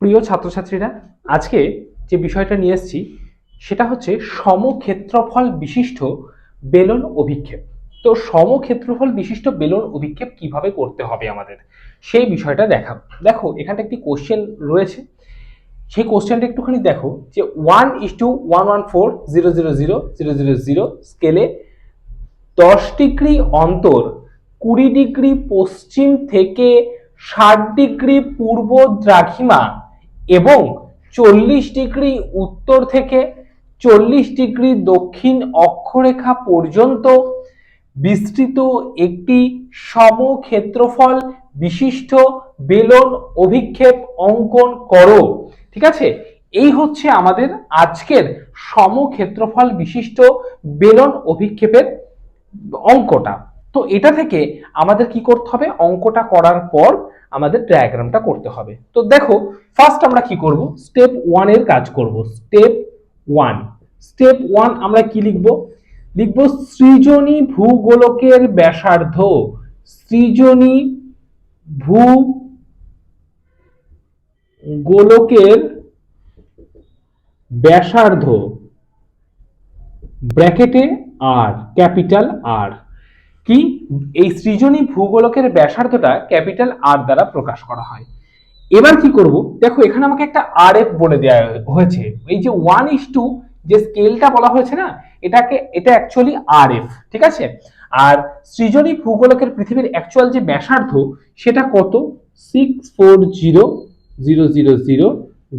প্রিয় ছাত্রছাত্রীরা, আজকে যে বিষয়টা নিয়ে এসেছি, সেটা হচ্ছে সমক্ষেত্রফল বিশিষ্ট বেলন অভিক্ষেপ। তো সমক্ষেত্রফল বিশিষ্ট বেলন অভিক্ষেপ কীভাবে করতে হবে আমাদের? সেই বিষয়টা দেখা দেখো, এখানটা একটি কোশ্চেন রয়েছে। সেই কোশ্চেনটা একটুখানি দেখো যে one is to one one four zero zero zero zero zero zero স্কেলে দশ ডিগ্রি অন্তর, কুড়ি ডিগ্রি পশ্চিম থেকে ষাট ডিগ্রি পূর্ব দ্রাঘিমা এবং চল্লিশ ডিগ্রি উত্তর থেকে চল্লিশ ডিগ্রি দক্ষিণ অক্ষরেখা পর্যন্ত বিস্তৃত একটি সমক্ষেত্রফল বিশিষ্ট বেলন অভিক্ষেপ অঙ্কন করো। ঠিক আছে? এই হচ্ছে আমাদের আজকের সমক্ষেত্রফল বিশিষ্ট বেলন অভিক্ষেপের অঙ্কটা। তো এটা থেকে আমাদের কি করতে হবে? অঙ্কটা করার পর আমাদের ডায়াগ্রামটা করতে হবে। তো দেখো ফার্স্ট আমরা কি করব? স্টেপ ওয়ানের কাজ করব। স্টেপ ওয়ান স্টেপ ওয়ান আমরা কি লিখব? লিখব সৃজনী ভূগোলকের ব্যাসার্ধ। সৃজনী ভূ গোলকের ব্যাসার্ধ। ব্র্যাকেটে আর ক্যাপিটাল আর কি? এই সৃজনী ভূগোলকের ব্যাসার্ধটা ক্যাপিটাল আর দ্বারা প্রকাশ করা হয়। এবার কি করব? দেখো, এখানে আমাকে একটা আর এফ বলে দেওয়া হয়েছে। এই যে ওয়ান ইস টু যে স্কেলটা বলা হয়েছে না, এটাকে, এটা অ্যাকচুয়ালি আর এফ ঠিক আছে? আর সৃজনী ভূগোলকের পৃথিবীর অ্যাকচুয়াল যে ব্যাসার্ধ, সেটা কত? Six four zero zero zero zero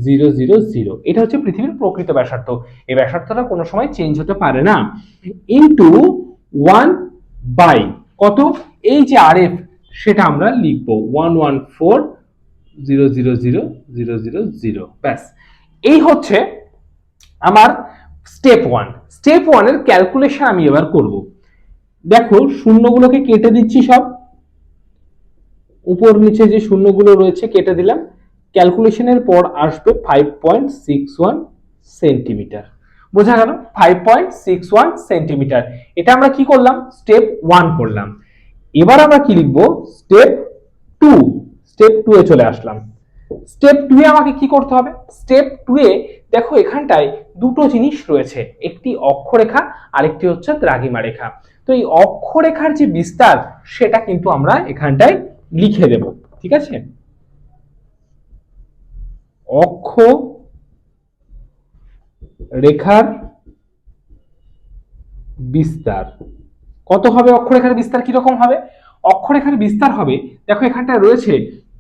zero zero zero এটা হচ্ছে পৃথিবীর প্রকৃত ব্যাসার্ধ। এই ব্যাসার্ধটা কোনো সময় চেঞ্জ হতে পারে না। Into one by. কত? এই যে আর এফ সেটা আমরা লিখব one one four zero zero zero zero zero zero. ব্যাস। এই হচ্ছে আমার স্টেপ ওয়ান। স্টেপ ওয়ানের ক্যালকুলেশন আমি এবার করব। দেখো, শূন্যগুলোকে কেটে দিচ্ছি সব। উপর নিচে যে শূন্যগুলো রয়েছে, কেটে দিলাম। ক্যালকুলেশনের পর আসবে five point six one centimetre বোঝা গেল five point six one centimetre এটা আমরা কি করলাম? স্টেপ ওয়ান করলাম। এবার আমরা কি লিখব? স্টেপ টু স্টেপ টু এ চলে আসলাম। স্টেপ টু এ আমাকে কি করতে হবে? স্টেপ টু এ দেখো এখানটায় দুটো জিনিস রয়েছে। একটি অক্ষরেখা, আরেকটি হচ্ছে দ্রাঘিমা রেখা। তো এই অক্ষরেখার যে বিস্তার, সেটা কিন্তু আমরা এখানটায় লিখে দেব। ঠিক আছে? অক্ষ রেখার বিস্তার। কত হবে অক্ষরেখার বিস্তার? কীরকম হবে? অক্ষরেখার বিস্তার হবে, দেখো এখানটায় রয়েছে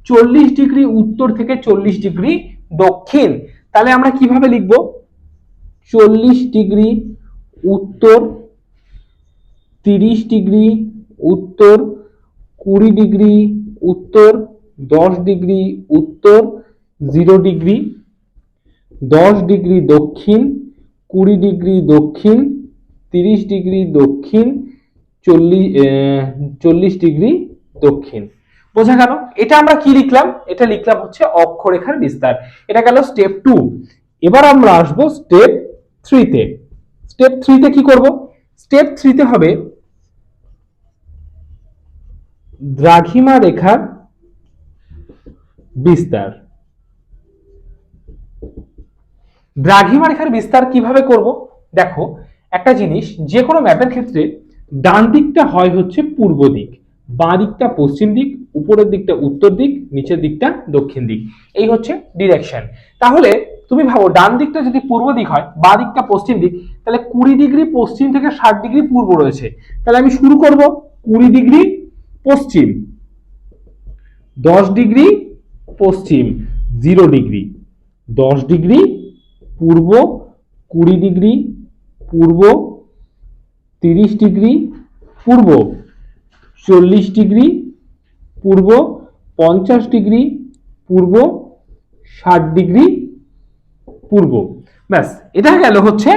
চল্লিশ ডিগ্রি উত্তর থেকে চল্লিশ ডিগ্রি দক্ষিণ। তাহলে আমরা কীভাবে লিখব? চল্লিশ ডিগ্রি উত্তর, তিরিশ ডিগ্রি উত্তর, কুড়ি ডিগ্রি উত্তর, দশ ডিগ্রি উত্তর, জিরো ডিগ্রি, দশ ডিগ্রি দক্ষিণ কুড়ি ডিগ্রি দক্ষিণ, তিরিশ ডিগ্রি দক্ষিণ, চল্লিশ চল্লিশ ডিগ্রি দক্ষিণ। বোঝা গেল? এটা আমরা কি লিখলাম? এটা লিখলাম হচ্ছে অক্ষরেখার বিস্তার। এটা গেল স্টেপ টু এবার আমরা আসব স্টেপ থ্রিতে স্টেপ থ্রিতে কি করব? স্টেপ থ্রিতে হবে দ্রাঘিমা রেখার বিস্তার। দ্রাঘিমা রেখার বিস্তার কীভাবে করব? দেখো, একটা জিনিস যে কোনো ম্যাপের ক্ষেত্রে ডান দিকটা হয় হচ্ছে পূর্ব দিক, বাঁ দিকটা পশ্চিম দিক, উপরের দিকটা উত্তর দিক, নিচের দিকটা দক্ষিণ দিক। এই হচ্ছে ডিরেকশন তাহলে তুমি ভাবো, ডান দিকটা যদি পূর্ব দিক হয়, বাঁ দিকটা পশ্চিম দিক, তাহলে কুড়ি ডিগ্রি পশ্চিম থেকে ষাট ডিগ্রি পূর্ব রয়েছে। তাহলে আমি শুরু করব কুড়ি ডিগ্রি পশ্চিম, দশ ডিগ্রি পশ্চিম, জিরো ডিগ্রি, দশ ডিগ্রি পূর্ব কুড়ি ডিগ্রি, পূর্ব তিরিশ ডিগ্রি, পূর্ব চল্লিশ ডিগ্রি, পূর্ব পঞ্চাশ ডিগ্রি, পূর্ব ষাট ডিগ্রি, পূর্ব। ব্যাস, এটা গেল হচ্ছে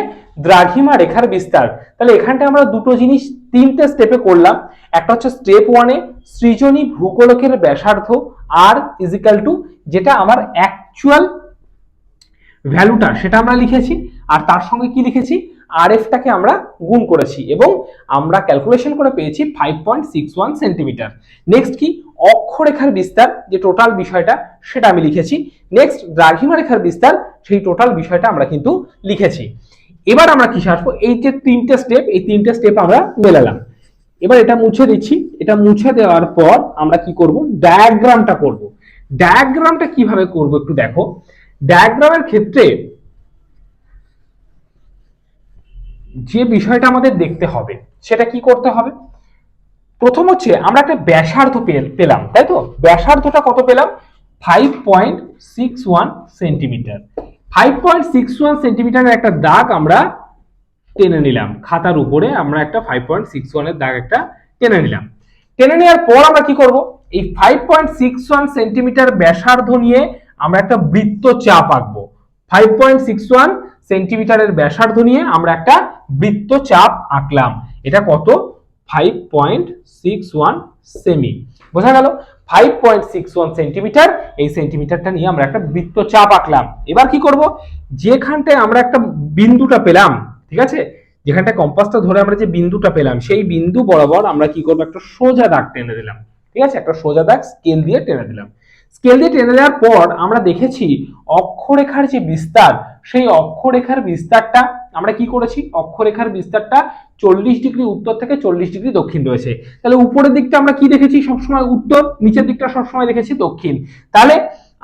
দ্রাঘিমা রেখার বিস্তার। তাহলে এখানটা আমরা দুটো জিনিস তিনটে স্টেপে করলাম। একটা হচ্ছে স্টেপ ওয়ানে সৃজনী ভূগোলকের ব্যাসার্ধ আর ইজিক্যাল টু যেটা আমার অ্যাকচুয়াল ভ্যালুটা সেটা আমরা লিখেছি, আর তার সঙ্গে কি লিখেছি? আর এফটাকে আমরা গুণ করেছি এবং আমরা ক্যালকুলেশন করে পেয়েছি five point six one centimetre next কি? অক্ষরেখার বিস্তার, যে টোটাল বিষয়টা, সেটা আমি লিখেছি। নেক্সট দ্রাঘিমা রেখার বিস্তার, সেই টোটাল বিষয়টা আমরা কিন্তু লিখেছি। এবার আমরা কিসে আসব? এই যে তিনটে স্টেপ এই তিনটে স্টেপ আমরা মেলালাম। এবার এটা মুছে দিচ্ছি। এটা মুছে দেওয়ার পর আমরা কি করব? ডায়াগ্রামটা করব। ডায়াগ্রামটা কীভাবে করব একটু দেখো। ডায়াগ্রামের ক্ষেত্রে যে বিষয়টা আমাদের দেখতে হবে, সেটা কি করতে হবে? প্রথম হচ্ছে আমরা একটা ব্যাসার্ধ পেলাম, তাই তো? ব্যাসার্ধটা কত পেলাম? Five point six one centimetre five point six one সেন্টিমিটারের একটা দাগ আমরা টেনে নিলাম, খাতার উপরে আমরা একটা ফাইভ পয়েন্ট সিক্স ওয়ানের দাগ একটা টেনে নিলাম। টেনে নেওয়ার পর আমরা কি করব? এই five point six one centimetre ব্যাসার্ধ নিয়ে আমরা একটা বৃত্ত চাপ আঁকবো। ফাইভ পয়েন্ট সিক্স ওয়ান সেন্টিমিটারের ব্যাসার্ধ নিয়ে আমরা একটা বৃত্ত চাপ আঁকলাম। এটা কত? Five point six one cm বোঝা গেল? Five point six one centimetre এই সেন্টিমিটারটা নিয়ে আমরা একটা বৃত্ত চাপ আঁকলাম। এবার কি করব? যেখানটায় আমরা একটা বিন্দুটা পেলাম, ঠিক আছে? যেখানটায় কম্পাসটা ধরে আমরা যে বিন্দুটা পেলাম, সেই বিন্দু বরাবর আমরা কি করব? একটা সোজা দাগ টেনে দিলাম। ঠিক আছে? একটা সোজা দাগ স্কেল দিয়ে টেনে দিলাম। স্কেল দিয়ে টেনে দেওয়ার পর আমরা দেখেছি অক্ষরেখার যে বিস্তার, সেই অক্ষরেখার বিস্তারটা আমরা কি করেছি? অক্ষরেখার বিস্তারটা চল্লিশ ডিগ্রি উত্তর থেকে চল্লিশ ডিগ্রি দক্ষিণ রয়েছে। তাহলে উপরের দিকটা আমরা কি দেখেছি? সবসময় উত্তর, নিচের দিকটা সবসময় দেখেছি দক্ষিণ। তাহলে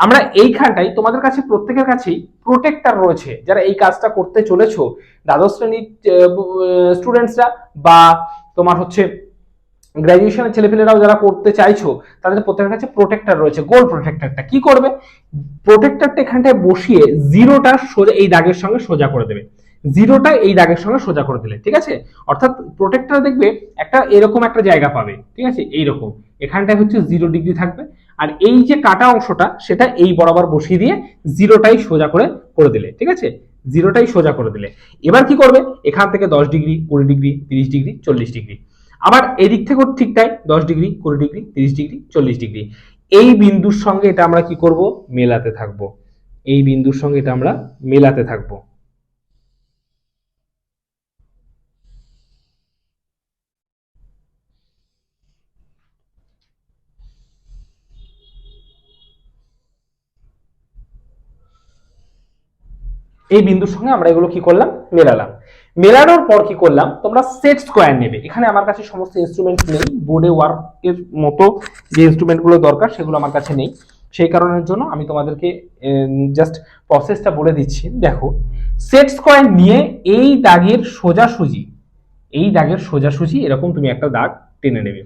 আমরা এইখানটাই তোমাদের কাছে, প্রত্যেকের কাছেই প্রোটেক্টর রয়েছে। যারা এই কাজটা করতে চলেছো, দ্বাদশ শ্রেণির স্টুডেন্টসরা বা তোমার হচ্ছে গ্র্যাজুয়েশনের ছেলেপেলেরাও যারা করতে চাইছো, তাদের প্রত্যেকের কাছে প্রোটেক্টর রয়েছে গোল প্রোটেক্টরটা কি করবে? প্রোটেক্টরটা এখানটায় বসিয়ে জিরোটা সোজা, এই দাগের সঙ্গে সোজা করে দেবে। জিরোটা এই দাগের সঙ্গে সোজা করে দিলে, ঠিক আছে? অর্থাৎ প্রোটেক্টর দেখবে একটা এরকম একটা জায়গা পাবে, ঠিক আছে? এইরকম। এখানটায় হচ্ছে জিরো ডিগ্রি থাকবে। আর এই যে কাটা অংশটা, সেটা এই বরাবর বসিয়ে দিয়ে জিরোটাই সোজা করে করে দিলে, ঠিক আছে? জিরোটাই সোজা করে দিলে। এবার কি করবে? এখান থেকে দশ ডিগ্রি কুড়ি ডিগ্রি তিরিশ ডিগ্রি চল্লিশ ডিগ্রি আবার এদিক থেকেও ঠিক তাই, দশ ডিগ্রি, কুড়ি ডিগ্রি, তিরিশ ডিগ্রি, চল্লিশ ডিগ্রি। এই বিন্দুর সঙ্গে এটা আমরা কি করব? মেলাতে থাকব। এই বিন্দুর সঙ্গে এটা আমরা মেলাতে থাকব। এই বিন্দুর সঙ্গে আমরা এগুলো কি করলাম? মেলালাম। মেলানোর পর কি করলাম? তোমরা সেট স্কোয়ার নেবে। এখানে আমার কাছে সমস্ত ইনস্ট্রুমেন্ট নেই। বোর্ডে ওয়ার্কের মতো যে ইনস্ট্রুমেন্টগুলো দরকার, সেগুলো আমার কাছে নেই। সেই কারণের জন্য আমি তোমাদেরকে জাস্ট প্রসেসটা বলে দিচ্ছি। দেখো সেট স্কোয়ার নিয়ে এই দাগের সোজাসুজি, এই দাগের সোজাসুজি এরকম তুমি একটা দাগ টেনে নেবে।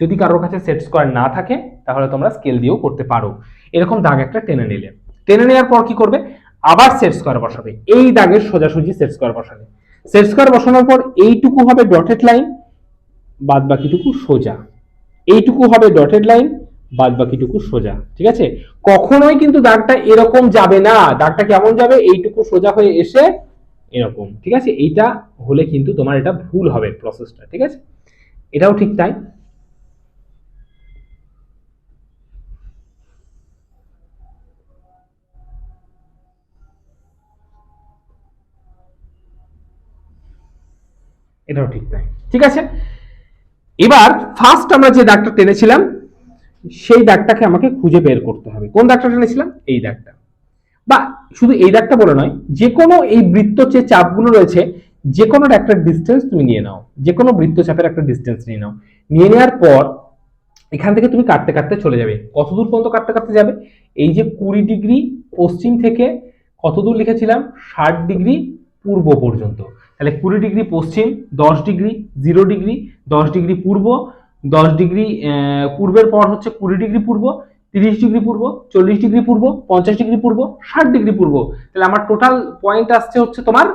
যদি কারোর কাছে সেট স্কোয়ার না থাকে, তাহলে তোমরা স্কেল দিয়েও করতে পারো। এরকম দাগ একটা টেনে নিলে। টেনে নেওয়ার পর কি করবে? আবার সেট স্কোয়ার বসাবে। এই দাগের সোজাসুজি সেট স্কোয়ার বসাবে। সেট স্কোয়ার বসানোর পর এইটুকু হবে ডটেড লাইন বাদ বাকিটুকু সোজা। এইটুকু হবে ডটেড লাইন বাদ বাকিটুকু সোজা। ঠিক আছে? কখনোই কিন্তু দাগটা এরকম যাবে না। দাগটা কেমন যাবে? এইটুকু সোজা হয়ে এসে এরকম। ঠিক আছে? এইটা হলে কিন্তু তোমার এটা ভুল হবে প্রসেসটা ঠিক আছে? এটাও ঠিক তাই। এটাও ঠিক তাই ঠিক আছে? এবার ফার্স্ট আমরা যে দাগটা টেনেছিলাম, সেই দাগটাকে আমাকে খুঁজে বের করতে হবে। কোন দাগটা টেনেছিলাম? এই দাগটা। বা শুধু এই দাগটা বলে নয় যে কোনো এই বৃত্ত যে চাপগুলো রয়েছে যে কোনো একটা ডিস্টেন্স তুমি নিয়ে নাও। যে কোনো বৃত্তচাপের একটা ডিস্টেন্স নিয়ে নাও। নিয়ে নেওয়ার পর এখান থেকে তুমি কাটতে কাটতে চলে যাবে। কত দূর পর্যন্ত কাটতে কাটতে যাবে? এই যে কুড়ি ডিগ্রি পশ্চিম থেকে কত দূর লিখেছিলাম? ষাট ডিগ্রি পূর্ব পর্যন্ত। তাহলে কুড়ি ডিগ্রি পশ্চিম, দশ ডিগ্রি, জিরো ডিগ্রি, দশ ডিগ্রি পূর্ব, দশ ডিগ্রি পূর্বের পর হচ্ছে কুড়ি ডিগ্রি পূর্ব, তিরিশ ডিগ্রি পূর্ব, চল্লিশ ডিগ্রি পূর্ব, পঞ্চাশ ডিগ্রি পূর্ব, ষাট ডিগ্রি পূর্ব। তাহলে আমার টোটাল পয়েন্ট আসছে হচ্ছে তোমার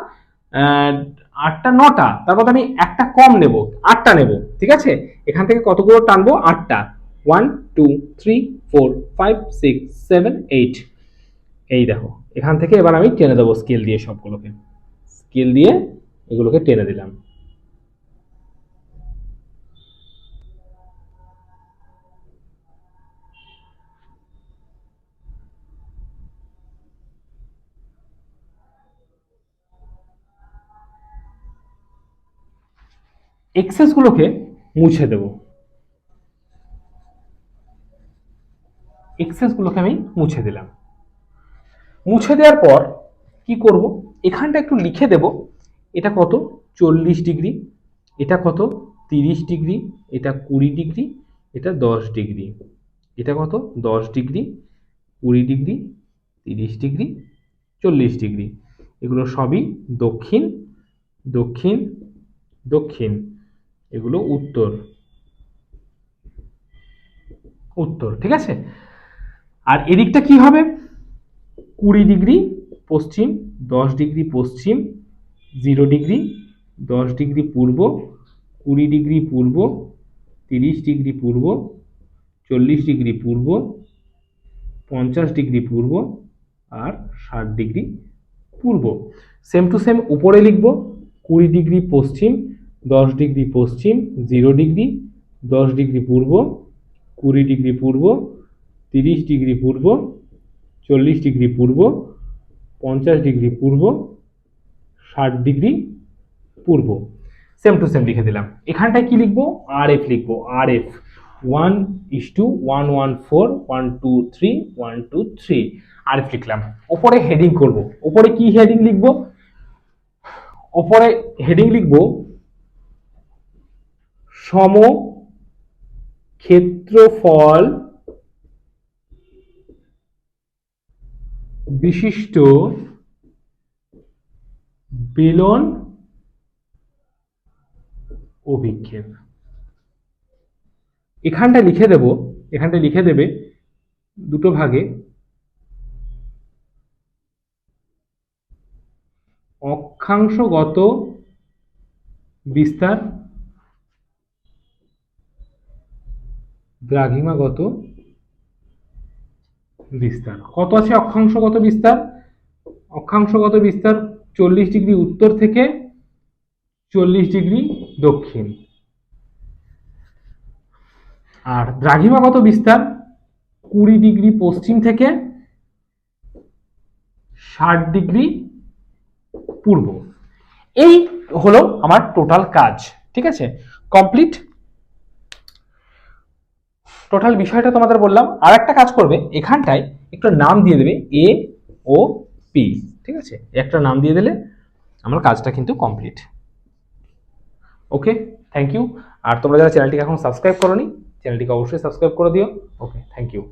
আটটা, নটা। তারপর আমি একটা কম নেব, আটটা নেব, ঠিক আছে? এখান থেকে কতগুলো টানবো? আটটা। One two three four five six seven eight এই দেখো, এখান থেকে এবার আমি টেনে দেবো স্কেল দিয়ে সবগুলোকে। স্কেল দিয়ে এগুলোকে টেনে দিলাম। এক্সেসগুলোকে মুছে দেব। এক্সেসগুলোকে আমি মুছে দিলাম। মুছে দেওয়ার পর কি করব? এখানটা একটু লিখে দেব। এটা কত? চল্লিশ ডিগ্রি। এটা কত? তিরিশ ডিগ্রি। এটা কুড়ি ডিগ্রি। এটা দশ ডিগ্রি। এটা কত? দশ ডিগ্রি। কুড়ি ডিগ্রি। তিরিশ ডিগ্রি। চল্লিশ ডিগ্রি। এগুলো সবই দক্ষিণ দক্ষিণ দক্ষিণ। এগুলো উত্তর। উত্তর, ঠিক আছে? আর এদিকটা কি হবে? কুড়ি ডিগ্রি পশ্চিম, দশ ডিগ্রি পশ্চিম জিরো ডিগ্রি, দশ ডিগ্রি পূর্ব, কুড়ি ডিগ্রি পূর্ব, তিরিশ ডিগ্রি পূর্ব, চল্লিশ ডিগ্রি পূর্ব, পঞ্চাশ ডিগ্রি পূর্ব আর ষাট degree Purba. Same to same উপরে লিখব, কুড়ি ডিগ্রি পশ্চিম, দশ ডিগ্রি পশ্চিম, জিরো ডিগ্রি, দশ ডিগ্রি পূর্ব, কুড়ি ডিগ্রি পূর্ব, তিরিশ ডিগ্রি পূর্ব, চল্লিশ ডিগ্রি পূর্ব, পঞ্চাশ ডিগ্রি পূর্ব ষাট degree Purba. Same to same লিখে দিলাম। এখানটায় কি লিখব? আর এফ লিখব। R F one is to one one four one two three one two three R F লিখলাম। ওপরে হেডিং করব। ওপরে কি হেডিং লিখব? ওপরে হেডিং লিখব সম ক্ষেত্রফল বিশিষ্ট বেলন অভিক্ষেপ। এখানটা লিখে দেব, এখানটা লিখে দেবে দুটো ভাগে। অক্ষাংশগত বিস্তার দ্রাঘিমাগত বিস্তার। কত আছে অক্ষাংশগত বিস্তার? অক্ষাংশগত বিস্তার চল্লিশ ডিগ্রি উত্তর থেকে চল্লিশ ডিগ্রি দক্ষিণ। আর দ্রাঘিমাগত বিস্তার? কুড়ি ডিগ্রি পশ্চিম থেকে ষাট ডিগ্রি পূর্ব। এই হলো আমার টোটাল কাজ, ঠিক আছে? কমপ্লিট? টোটাল বিষয়টা তোমাদের বললাম। আর একটা কাজ করবে, এখানটায় একটু নাম দিয়ে দেবে, এ, ও, পি। ঠিক আছে? একটা নাম দিয়ে দিলে আমার কাজটা কিন্তু কমপ্লিট ওকে থ্যাংক ইউ আর তোমরা যারা চ্যানেলটিকে এখন সাবস্ক্রাইব করো চ্যানেলটিকে অবশ্যই সাবস্ক্রাইব করে দিও। ওকে থ্যাংক ইউ